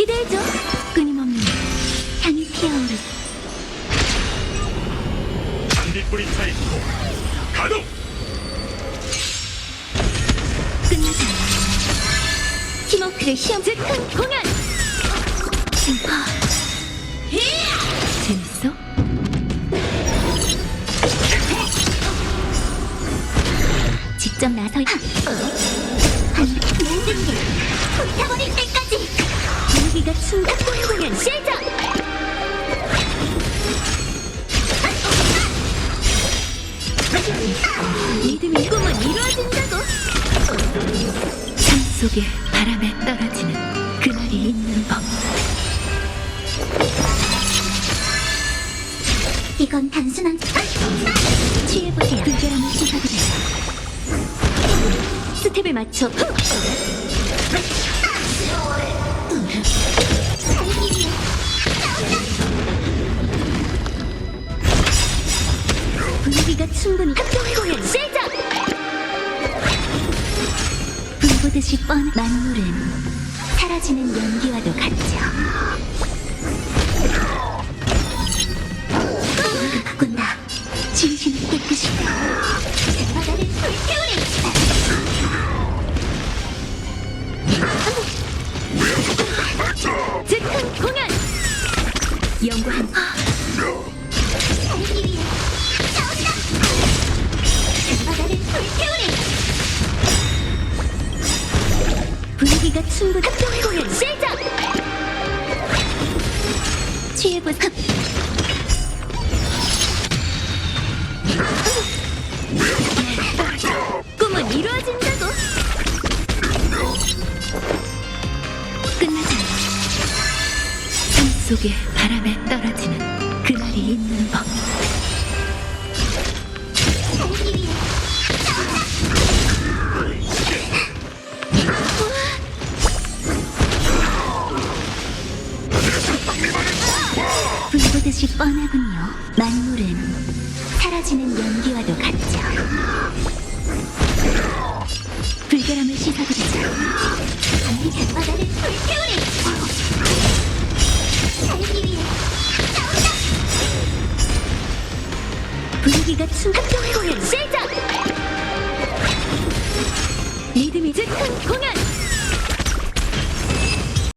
기대해줘. 끊임없는 향이 피어오르. 잔디뿌리 차이 가동 끝나지 않아. 팀워크를 시험 즉흥 공연. 심파. 재밌어? 직접 나서 한 모든 게 불타버릴 때까지 분위기가 충격적인 공연 시작! 믿음의 꿈은 이루어진다고 삶 속에 바람에 떨어지는 그날이 있는 법 이건 단순한 취해보세요 불결함을 씻어드려요 스텝을 맞춰 훅! 분위기가 충분히 합동 공연 시작! 불보듯이 뻔한 만물은 사라지는 연기와도 같죠. 연구한. 살기 위해 싸운다. 바다를 불태우리. 분위기가 충분 합동 공연 시작! 취해보자 속에 바람에 떨어지는 그날이 있는 법 불보듯이 뻔하군요. 만물은 사라지는 연기와도 같죠. 불결함을 씻어드리죠. 언니 백바다를 불태 기가 충 합동 공연 시작! 리듬이 즉흥 공연!